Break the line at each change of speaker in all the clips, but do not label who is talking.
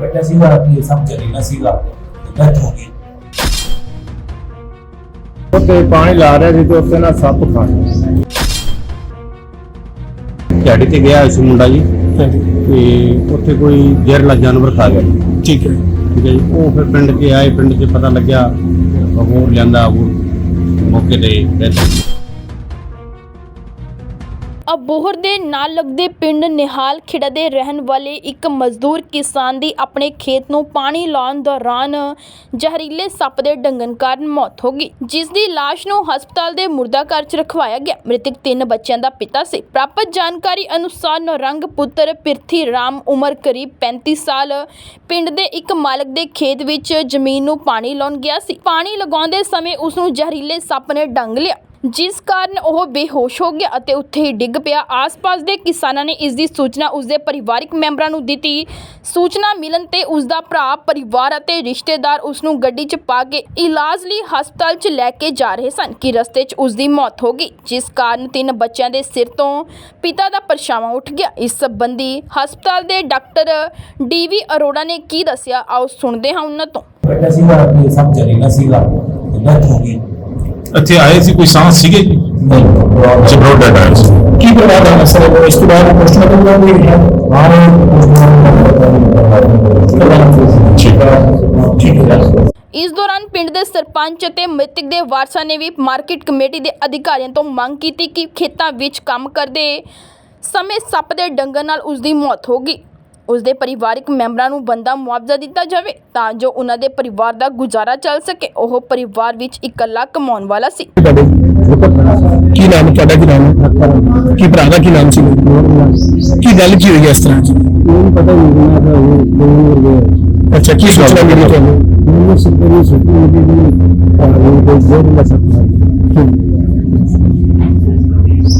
ਬੈਠਾ ਸੀਗਾ ਕਿ ਸਭ ਜ਼ਰੀਨਾ ਸੀਗਾ ਤੇ ਡੈਥ ਹੋ ਗਈ।
ਉੱਤੇ ਪਾਣੀ ਲਾ ਰਿਹਾ ਸੀ ਤੇ ਉੱਤੇ ਨਾ ਸੱਪ ਖਾ ਗਿਆ।
ਦਿਹਾੜੀ ਤੇ ਗਿਆ ਸੀ ਮੁੰਡਾ ਜੀ? ਤੇ ਉੱਥੇ ਕੋਈ ਜ਼ਹਿਰਲਾ ਜਾਨਵਰ ਖਾ ਗਿਆ?
ਠੀਕ ਹੈ।
ਠੀਕ ਹੈ ਜੀ। ਉਹ ਫਿਰ ਪਿੰਡ 'ਚ ਆਏ ਪਿੰਡ 'ਚ ਪਤਾ ਲੱਗਿਆ ਉਹ ਲਿਆਂਦਾ ਉਹ ਮੌਕੇ ਤੇ ਗਈ।
ਅਬੋਹਰ ਦੇ ਨਾਲ ਲੱਗਦੇ ਪਿੰਡ ਨਿਹਾਲ ਖਿੜਾ ਦੇ ਰਹਿਣ ਵਾਲੇ ਇੱਕ ਮਜ਼ਦੂਰ ਕਿਸਾਨ ਦੀ ਆਪਣੇ ਖੇਤ ਨੂੰ ਪਾਣੀ ਲਾਉਣ ਦੌਰਾਨ ਜ਼ਹਿਰੀਲੇ ਸੱਪ ਦੇ ਡੰਗਣ ਕਾਰਨ ਮੌਤ ਹੋ ਗਈ, ਜਿਸ ਦੀ ਲਾਸ਼ ਨੂੰ ਹਸਪਤਾਲ ਦੇ ਮੁਰਦਾ ਘਰ 'ਚ ਰਖਵਾਇਆ ਗਿਆ। ਮ੍ਰਿਤਕ ਤਿੰਨ ਬੱਚਿਆਂ ਦਾ ਪਿਤਾ ਸੀ। ਪ੍ਰਾਪਤ ਜਾਣਕਾਰੀ ਅਨੁਸਾਰ ਨੌਰੰਗ ਪੁੱਤਰ ਪਿਰਥੀ ਰਾਮ ਉਮਰ ਕਰੀਬ 35 ਸਾਲ ਪਿੰਡ ਦੇ ਇੱਕ ਮਾਲਕ ਦੇ ਖੇਤ ਵਿੱਚ ਜ਼ਮੀਨ ਨੂੰ ਪਾਣੀ ਲਾਉਣ ਗਿਆ ਸੀ। ਪਾਣੀ ਲਗਾਉਂਦੇ ਸਮੇਂ ਉਸ ਨੂੰ ਜ਼ਹਿਰੀਲੇ ਸੱਪ ਨੇ ਡੰਗ ਲਿਆ। ਜਿਸ ਕਾਰਨ ਉਹ ਬੇਹੋਸ਼ ਹੋ ਗਿਆ ਅਤੇ ਉੱਥੇ ਹੀ ਡਿੱਗ ਪਿਆ। ਆਸ-ਪਾਸ ਦੇ ਕਿਸਾਨਾਂ ਨੇ ਇਸ ਦੀ ਸੂਚਨਾ ਉਸਦੇ ਪਰਿਵਾਰਕ ਮੈਂਬਰਾਂ ਨੂੰ ਦਿੱਤੀ। ਸੂਚਨਾ ਮਿਲਣ ਤੇ ਉਸ ਦਾ ਭਰਾ, ਪਰਿਵਾਰ ਅਤੇ ਰਿਸ਼ਤੇਦਾਰ ਉਸ ਨੂੰ ਗੱਡੀ 'ਚ ਪਾ ਕੇ ਇਲਾਜ ਲਈ ਹਸਪਤਾਲ 'ਚ ਲੈ ਕੇ ਜਾ ਰਹੇ ਸਨ ਕਿ ਰਸਤੇ 'ਚ ਉਸ ਦੀ ਮੌਤ ਹੋ ਗਈ, ਜਿਸ ਕਾਰਨ ਤਿੰਨ ਬੱਚਿਆਂ ਦੇ ਸਿਰ ਤੋਂ ਪਿਤਾ ਦਾ ਪਰਛਾਵਾਂ ਉੱਠ ਗਿਆ। ਇਸ ਸੰਬੰਧੀ ਹਸਪਤਾਲ ਦੇ ਡਾਕਟਰ ਡੀਵੀ ਅਰੋੜਾ ਨੇ ਕੀ ਦੱਸਿਆ, ਆਓ ਸੁਣਦੇ ਹਾਂ ਉਹਨਾਂ ਤੋਂ।
ਬੈਠਾ ਸੀਗਾ ਕਿ ਸਭ ਜ਼ਰੀਨਾ ਸੀਗਾ, ਤੇ ਡੈਥ ਹੋ ਗਈ
ਇੱਥੇ ਆਏ ਸੀ ਕੋਈ ਸਾਹ ਸੀਗੇ?
ਨਹੀਂ
ਜਬਰੋ ਡੈਡ ਆਇਆ ਸੀ
ਕੀ ਪ੍ਰਭਾਵ ਹੈ ਸਰ? ਇਸ ਤੋਂ ਬਾਅਦ ਪੋਸਟਮਾਰਟਮ ਦਾ ਵੀ ਹੈ?
ਠੀਕ ਹੈ?
ਇਸ ਦੌਰਾਨ ਪਿੰਡ ਦੇ ਸਰਪੰਚ ਅਤੇ ਮ੍ਰਿਤਕ ਦੇ ਵਾਰਸਾਂ ਨੇ ਵੀ ਮਾਰਕੀਟ ਕਮੇਟੀ ਦੇ ਅਧਿਕਾਰੀਆਂ ਤੋਂ ਮੰਗ ਕੀਤੀ ਕਿ ਖੇਤਾਂ ਵਿੱਚ ਕੰਮ ਕਰਦੇ ਸਮੇਂ ਸੱਪ ਦੇ ਡੰਗਣ ਨਾਲ ਉਸ ਦੀ ਮੌਤ ਹੋ ਗਈ। ਉਸ ਦੇ ਪਰਿਵਾਰਕ ਮੈਂਬਰਾਂ ਨੂੰ ਬੰਦਾ ਮੁਆਵਜ਼ਾ ਦਿੱਤਾ ਜਾਵੇ ਤਾਂ ਜੋ ਉਹਨਾਂ ਦੇ ਪਰਿਵਾਰ ਦਾ ਗੁਜ਼ਾਰਾ ਚੱਲ ਸਕੇ। ਉਹ ਪਰਿਵਾਰ ਵਿੱਚ ਇਕੱਲਾ ਕਮਾਉਣ ਵਾਲਾ ਸੀ।
ਤੁਹਾਡੇ ਕੀ ਨਾਮ ਤੁਹਾਡਾ ਕੀ ਨਾਮ? ਹੈ ਕੀ ਭਰਾ ਦਾ ਕੀ ਨਾਮ ਸੀ? ਕੀ ਗੱਲ ਕੀ ਹੋਈ ਇਸ ਤਰ੍ਹਾਂ
ਮੈਨੂੰ ਪਤਾ ਨਹੀਂ ਮੈਂ ਤਾਂ ਉਹ ਦੋ? ਹੋਰ ਗਿਆ
ਅੱਛਾ ਕੀ ਸੂਚਨਾ ਮਿਲੀ ਤੁਹਾਨੂੰ
ਮੈਨੂੰ ਸਿੱਧੀ ਸਿੱਧੀ ਮਿਲੀ ਵੀ ਉਹ ਕੋਈ ਜ਼ੋਰ ਨਾ ਸਕਦਾ।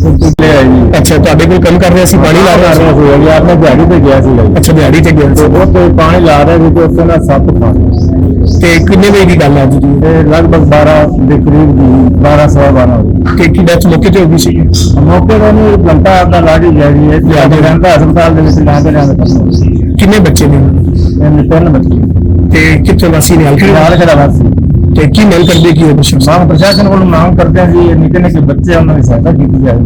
ਅੱਛਾ ਤੁਹਾਡੇ ਕੋਲ ਕੰਮ ਕਰ ਰਿਹਾ ਸੀ ਪਾਣੀ ਲਾ ਰਿਹਾ ਸੀ?
ਸੀ ਯਾਰ ਮੈਂ ਦਿਹਾੜੀ ਤੇ ਗਿਆ ਸੀ
ਅੱਛਾ ਦਿਹਾੜੀ ਤੇ ਗਿਆ
ਤੇ
ਸੀ
ਉੱਤੇ ਪਾਣੀ ਲਾ ਰਿਹਾ ਸੀ ਤੇ ਉੱਤੇ ਨਾ ਸੱਪ ਖਾ
ਤੇ ਕਿੰਨੇ ਵਜੇ ਦੀ ਗੱਲ ਹੈ ਦੀ?
ਤੇ ਲਗਭਗ 12 ਦੇ ਕਰੀਬ ਦੀ 12 ਸਵਾ 12 ਹੋ ਗਈ
ਤੇ ਕੀ ਡੈਥ ਮੌਕੇ ਤੇ ਹੋ ਗਈ ਸੀ?
ਮੌਕੇ ਦਾ ਨਹੀਂ ਘੰਟਾ ਆਪਣਾ ਲਾੜੀ ਗਿਆ ਜੀ। ਇਹ ਲਿਆਦੇ ਰਹਿੰਦਾ ਹਸਪਤਾਲ ਦੇ ਵਿੱਚ ਲਾਉਂਦੇ ਰਹਿੰਦਾ ਕੰਮ।
ਕਿੰਨੇ ਬੱਚੇ ਨੇ?
ਇਹਨੇ ਤਿੰਨ ਬੱਚੇ।
ਤੇ ਕਿੱਥੋਂ ਵਾਸੀ ਨੇ? ਹਲਕੇ
ਨਾਲ ਵਾਸੀ।
ਤੇ ਕੀ ਮੰਗ ਕਰਦੇ ਕੀ ਹੋ ਤੁਸੀਂ?
ਮਾਂ ਪ੍ਰਸ਼ਾਸਨ ਵੱਲੋਂ ਮੰਗ ਕਰਦੇ ਹਾਂ ਜੀ ਇਹ ਨਿੱਕੇ ਨਿੱਕੇ ਬੱਚੇ ਆ, ਉਹਨਾਂ ਦੀ ਸਹਾਇਤਾ ਕੀਤੀ ਜਾਵੇ।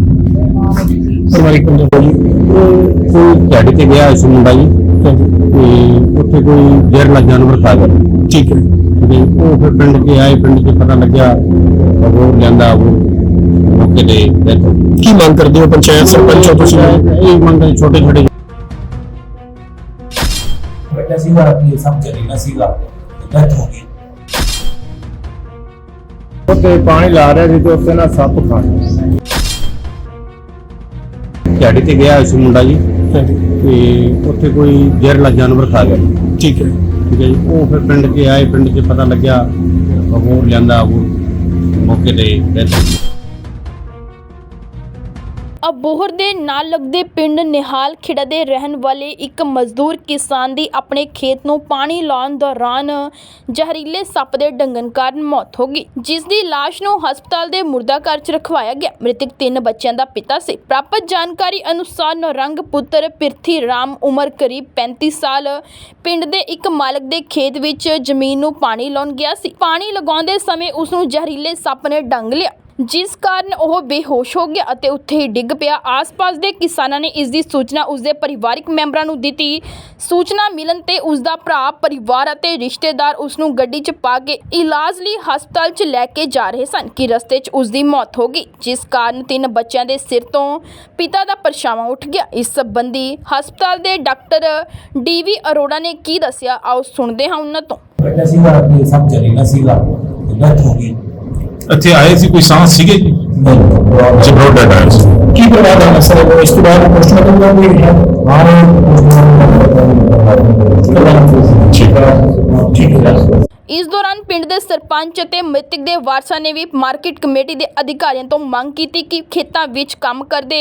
ਪਰਿਵਾਰਿਕ ਬੰਦੇ ਕੋਲ
ਉਹ ਕੋਈ ਦਿਹਾੜੀ ਤੇ ਗਿਆ ਸੀ ਮੁੰਡਾ ਜੀ? ਤੇ ਉੱਥੇ ਕੋਈ ਜ਼ਹਿਰਲਾ ਜਾਨਵਰ ਖਾ ਗਿਆ
ਠੀਕ ਹੈ।
ਜੀ ਉਹ ਫਿਰ ਪਿੰਡ 'ਚ ਆਏ ਪਿੰਡ 'ਚ ਪਤਾ ਲੱਗਿਆ ਉਹ ਲਿਆਂਦਾ ਉਹ ਮੌਕੇ ਤੇ death ਹੋ ਗਈ।
ਕੀ ਮੰਗ ਕਰਦੇ ਹੋ ਪੰਚਾਇਤ ਸਰਪੰਚ ਹੋ ਤੁਸੀਂ?
ਇਹ ਮੰਗ ਛੋਟੇ ਛੋਟੇ।
ਬੈਠਾ ਸੀਗਾ ਕਿ ਸਭ ਜ਼ਰੀਨਾ ਸੀਗਾ ਤੇ ਡੈਥ ਹੋ ਗਈ।
ਉੱਤੇ ਪਾਣੀ ਲਾ ਰਿਹਾ ਸੀ ਤੇ ਉੱਤੇ ਨਾ ਸੱਪ ਖਾ ਗਿਆ।
ਦਿਹਾੜੀ ਤੇ ਗਿਆ ਸੀ ਮੁੰਡਾ ਜੀ? ਤੇ ਉੱਥੇ ਕੋਈ ਜ਼ਹਿਰਲਾ ਜਾਨਵਰ ਖਾ ਗਿਆ?
ਠੀਕ ਹੈ।
ਠੀਕ ਹੈ ਜੀ। ਉਹ ਫਿਰ ਪਿੰਡ 'ਚ ਆਏ ਪਿੰਡ 'ਚ ਪਤਾ ਲੱਗਿਆ ਉਹ ਲਿਆਂਦਾ ਉਹ ਮੌਕੇ ਤੇ ਗਈ।
ਅਬੋਹਰ ਦੇ ਨਾਲ ਲੱਗਦੇ ਪਿੰਡ ਨਿਹਾਲ ਖਿੜਾ ਦੇ ਰਹਿਣ ਵਾਲੇ ਇੱਕ ਮਜ਼ਦੂਰ ਕਿਸਾਨ ਦੀ ਆਪਣੇ ਖੇਤ ਨੂੰ ਪਾਣੀ ਲਾਉਣ ਦੌਰਾਨ ਜ਼ਹਿਰੀਲੇ ਸੱਪ ਦੇ ਡੰਗਣ ਕਾਰਨ ਮੌਤ ਹੋ ਗਈ, ਜਿਸ ਦੀ ਲਾਸ਼ ਨੂੰ ਹਸਪਤਾਲ ਦੇ ਮੁਰਦਾ ਘਰ 'ਚ ਰਖਵਾਇਆ ਗਿਆ। ਮ੍ਰਿਤਕ ਤਿੰਨ ਬੱਚਿਆਂ ਦਾ ਪਿਤਾ ਸੀ। ਪ੍ਰਾਪਤ ਜਾਣਕਾਰੀ ਅਨੁਸਾਰ ਨੌਰੰਗ ਪੁੱਤਰ ਪਿਰਥੀ ਰਾਮ ਉਮਰ ਕਰੀਬ 35 ਸਾਲ ਪਿੰਡ ਦੇ ਇੱਕ ਮਾਲਕ ਦੇ ਖੇਤ ਵਿੱਚ ਜ਼ਮੀਨ ਨੂੰ ਪਾਣੀ ਲਾਉਣ ਗਿਆ ਸੀ। ਪਾਣੀ ਲਗਾਉਂਦੇ ਸਮੇਂ ਉਸ ਨੂੰ ਜ਼ਹਿਰੀਲੇ ਸੱਪ ਨੇ ਡੰਗ ਲਿਆ। ਜਿਸ ਕਾਰਨ ਉਹ ਬੇਹੋਸ਼ ਹੋ ਗਿਆ ਅਤੇ ਉੱਥੇ ਹੀ ਡਿੱਗ ਪਿਆ। ਆਸ-ਪਾਸ ਦੇ ਕਿਸਾਨਾਂ ਨੇ ਇਸ ਦੀ ਸੂਚਨਾ ਉਸਦੇ ਪਰਿਵਾਰਕ ਮੈਂਬਰਾਂ ਨੂੰ ਦਿੱਤੀ। ਸੂਚਨਾ ਮਿਲਣ ਤੇ ਉਸ ਦਾ ਭਰਾ, ਪਰਿਵਾਰ ਅਤੇ ਰਿਸ਼ਤੇਦਾਰ ਉਸ ਨੂੰ ਗੱਡੀ 'ਚ ਪਾ ਕੇ ਇਲਾਜ ਲਈ ਹਸਪਤਾਲ 'ਚ ਲੈ ਕੇ ਜਾ ਰਹੇ ਸਨ ਕਿ ਰਸਤੇ 'ਚ ਉਸ ਦੀ ਮੌਤ ਹੋ ਗਈ, ਜਿਸ ਕਾਰਨ ਤਿੰਨ ਬੱਚਿਆਂ ਦੇ ਸਿਰ ਤੋਂ ਪਿਤਾ ਦਾ ਪਰਛਾਵਾਂ ਉੱਠ ਗਿਆ। ਇਸ ਸੰਬੰਧੀ ਹਸਪਤਾਲ ਦੇ ਡਾਕਟਰ ਡੀਵੀ ਅਰੋੜਾ ਨੇ ਕੀ ਦੱਸਿਆ, ਆਓ ਸੁਣਦੇ ਹਾਂ ਉਹਨਾਂ ਤੋਂ।
ਬੈਠਾ ਸੀਗਾ ਕਿ ਸਭ ਜ਼ਰੀਨਾ ਸੀਗਾ, ਤੇ ਡੈਥ ਹੋ ਗਈ
ਇੱਥੇ ਆਏ ਸੀ ਕੋਈ ਸਾਹ ਸੀਗੇ?
ਨਹੀਂ
ਜਬਰੋ ਡੈਡ ਆਇਆ ਸੀ।
ਕੀ ਪ੍ਰਭਾਵ ਹੈ ਸਰ ਇਸ ਤੋਂ ਬਾਅਦ ਪੋਸਟਮਾਰਟਮ ਦਾ ਵੀ ਹੈ।
ਇਸ ਦੌਰਾਨ ਪਿੰਡ ਦੇ ਸਰਪੰਚ ਅਤੇ ਮ੍ਰਿਤਕ ਦੇ ਵਾਰਸਾਂ ਨੇ ਵੀ ਮਾਰਕੀਟ ਕਮੇਟੀ ਦੇ ਅਧਿਕਾਰੀਆਂ ਤੋਂ ਮੰਗ ਕੀਤੀ ਕਿ ਖੇਤਾਂ ਵਿੱਚ ਕੰਮ ਕਰਦੇ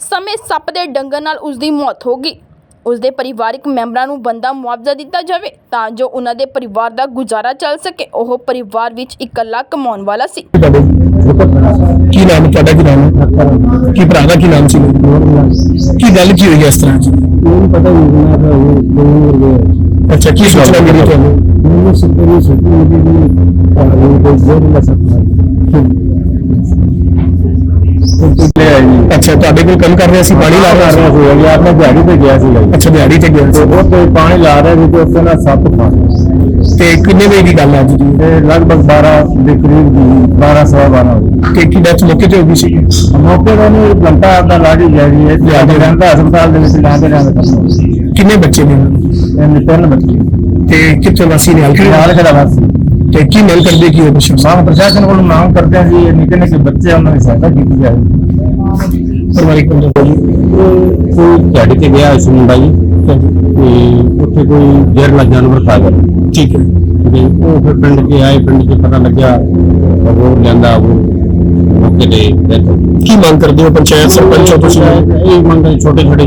ਸਮੇਂ ਸੱਪ ਦੇ ਡੰਗਣ ਨਾਲ ਉਸ ਦੀ ਮੌਤ ਹੋ ਗਈ। ਉਸ ਦੇ ਪਰਿਵਾਰਕ ਮੈਂਬਰਾਂ ਨੂੰ ਬੰਦਾ ਮੁਆਵਜ਼ਾ ਦਿੱਤਾ ਜਾਵੇ ਤਾਂ ਜੋ ਉਹਨਾਂ ਦੇ ਪਰਿਵਾਰ ਦਾ ਗੁਜ਼ਾਰਾ ਚੱਲ ਸਕੇ। ਉਹ ਪਰਿਵਾਰ ਵਿੱਚ ਇਕੱਲਾ ਕਮਾਉਣ ਵਾਲਾ ਸੀ।
ਤੁਹਾਡੇ ਕੀ ਨਾਮ ਤੁਹਾਡਾ ਕੀ ਨਾਮ? ਹੈ ਕੀ ਭਰਾ ਦਾ ਕੀ ਨਾਮ ਸੀ? ਕੀ ਗੱਲ ਕੀ ਹੋਈ ਇਸ ਤਰ੍ਹਾਂ?
ਮੈਨੂੰ ਪਤਾ ਨਹੀਂ ਮੈਂ ਤਾਂ ਉਹ ਦੋ ਹੋਰ ਗਿਆ।
ਅੱਛਾ ਕੀ ਸੂਚਨਾ ਮਿਲੀ ਤੁਹਾਨੂੰ?
ਮੈਨੂੰ ਸਿੱਧੀ ਸਿੱਧੀ ਮਿਲੀ ਵੀ ਉਹ ਕੋਈ ਜ਼ੋਰ ਨਾ ਸਕਦਾ
ਅੱਛਾ ਤੁਹਾਡੇ ਕੋਲ ਕੰਮ ਕਰ ਰਿਹਾ ਸੀ ਪਾਣੀ ਲਾ ਰਿਹਾ ਸੀ?
ਸੀ ਜੀ ਆਪਣੇ ਦਿਹਾੜੀ ਤੇ ਗਿਆ ਸੀ ਜੀ।
ਅੱਛਾ ਦਿਹਾੜੀ ਤੇ ਗਿਆ ਸੀ।
ਉਹ ਤੇ ਪਾਣੀ ਲਾ ਰਿਹਾ ਸੀ ਤੇ ਉੱਥੇ ਨਾ ਸੱਪ ਫਸ ਗਿਆ।
ਤੇ ਕਿੰਨੇ ਵਜੇ ਦੀ ਗੱਲ ਹੈ ਦੀ
ਤੇ ਲਗਭਗ 12 ਦੇ ਕਰੀਬ ਦੀ 12 ਸਵਾ 12 ਵਜੇ।
ਤੇ ਕੀ ਡੈਥ ਮੌਕੇ ਤੇ ਹੋ ਗਈ ਸੀ?
ਮੌਕੇ ਦਾ ਨਹੀਂ ਘੰਟਾ ਆਪਦਾ ਲਾੜੀ ਜਾ। ਰਹੀ ਹੈ ਤੇ ਰਹਿੰਦਾ ਹਸਪਤਾਲ ਦੇ ਵਿੱਚ ਲੈਂਦੇ ਰਹਿੰਦੇ
ਕਿੰਨੇ ਬੱਚੇ ਨੇ?
ਇਹਨੇ ਤਿੰਨ ਬੱਚੇ।
ਤੇ ਕਿੱਥੇ ਵਾਸੀ ਨੇ? ਹਲਕੇ
ਨਾਲ ਖੜਾ ਵਾਸੀ।
ਤੇ ਕੀ ਮੰਗ ਕਰਦੇ ਕੀ ਹੋ ਪ੍ਰਸ਼ਾਸਨ
ਸਾਹ ਪ੍ਰਸ਼ਾਸਨ ਕੋਲ ਮੰਗ ਕਰਦੇ ਹਾਂ ਜੀ ਇਹ ਨਿੱਕੇ ਨਿੱਕੇ ਬੱਚੇ ਆ, ਉਹਨਾਂ ਦੀ ਸਹਾਇਤਾ ਕੀਤੀ ਜਾਵੇ।
ਪਰਿਵਾਰਿਕ ਬੰਦੇ
ਇਹ ਕੋਈ ਦਿਹਾੜੀ ਤੇ ਗਿਆ ਸੀ ਮੁੰਡਾ ਜੀ? ਤੇ ਉੱਥੇ ਕੋਈ ਜ਼ਹਿਰਲਾ ਜਾਨਵਰ ਖਾ ਗਿਆ?
ਠੀਕ ਹੈ।
ਤੇ ਉਹ ਫਿਰ ਪਿੰਡ ਕੇ ਆਏ ਪਿੰਡ 'ਚ ਪਤਾ ਲੱਗਿਆ ਉਹ ਲਿਆਂਦਾ ਉਹ ਮੌਕੇ ਤੇ death ਹੋ ਗਈ।
ਕੀ ਮੰਗ ਕਰਦੇ ਹੋ ਪੰਚਾਇਤ ਸਰਪੰਚ ਹੋ ਤੁਸੀਂ?
ਇਹ ਮੰਗ ਛੋਟੇ ਛੋਟੇ